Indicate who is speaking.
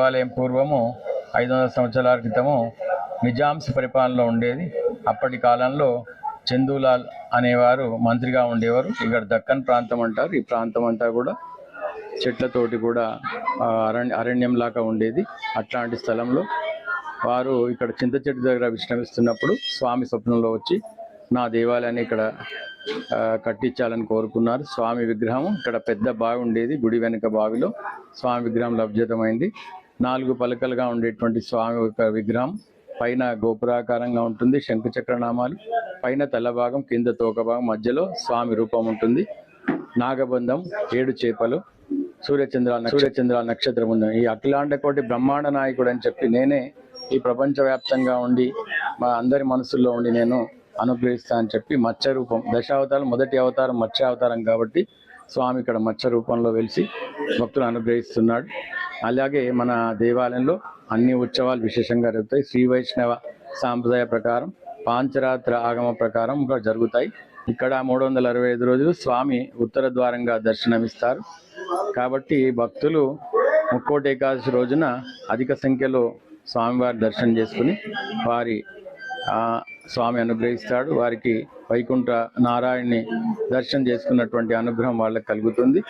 Speaker 1: దేవాలయం పూర్వము ఐదు వందల సంవత్సరాల క్రితము నిజాంస్ పరిపాలనలో ఉండేది. అప్పటి కాలంలో చందూలాల్ అనేవారు మంత్రిగా ఉండేవారు. ఇక్కడ దక్కన్ ప్రాంతం అంటారు. ఈ ప్రాంతం అంతా కూడా చెట్లతోటి కూడా అరణ్య అరణ్యంలాగా ఉండేది అట్లాంటి స్థలంలో. వారు ఇక్కడ చింత చెట్టు దగ్గర విశ్రమిస్తున్నప్పుడు స్వామి స్వప్నంలో వచ్చి నా దేవాలయాన్ని ఇక్కడ కట్టించాలని కోరుకున్నారు. స్వామి విగ్రహం ఇక్కడ పెద్ద బావి ఉండేది గుడి వెనుక బావిలో. స్వామి విగ్రహం లభ్యతమైంది నాలుగు పలకలుగా ఉండేటువంటి స్వామి యొక్క విగ్రహం. పైన గోపురాకారంగా ఉంటుంది శంకుచక్రనామాలు పైన తల భాగం కింద తోకభాగం మధ్యలో స్వామి రూపం ఉంటుంది. నాగబంధం ఏడు చేపలు. సూర్యచంద్ర సూర్యచంద్ర నక్షత్ర బృందం ఈ అఖిలాండ కోటి బ్రహ్మాండ నాయకుడు అని చెప్పి నేనే ఈ ప్రపంచవ్యాప్తంగా ఉండి మా అందరి మనసుల్లో ఉండి నేను అనుగ్రహిస్తా అని చెప్పి మత్స్య రూపం దశావతారం మొదటి అవతారం మత్స్య అవతారం కాబట్టి స్వామి ఇక్కడ మత్స్య రూపంలో వెలిసి భక్తులు అనుగ్రహిస్తున్నాడు. అలాగే మన దేవాలయంలో అన్ని ఉత్సవాలు విశేషంగా జరుగుతాయి. శ్రీ వైష్ణవ సాంప్రదాయ ప్రకారం పాంచరాత్ర ఆగమ ప్రకారం ఇక్కడ జరుగుతాయి. ఇక్కడ మూడు వందల అరవై ఐదు రోజులు స్వామి ఉత్తర ద్వారంగా దర్శనమిస్తారు. కాబట్టి భక్తులు ముక్కోటి ఏకాదశి రోజున అధిక సంఖ్యలో స్వామివారి దర్శనం చేసుకుని వారి స్వామి అనుగ్రహిస్తాడు. వారికి వైకుంఠ నారాయణని దర్శనం చేసుకున్నటువంటి అనుగ్రహం వాళ్ళకి కలుగుతుంది.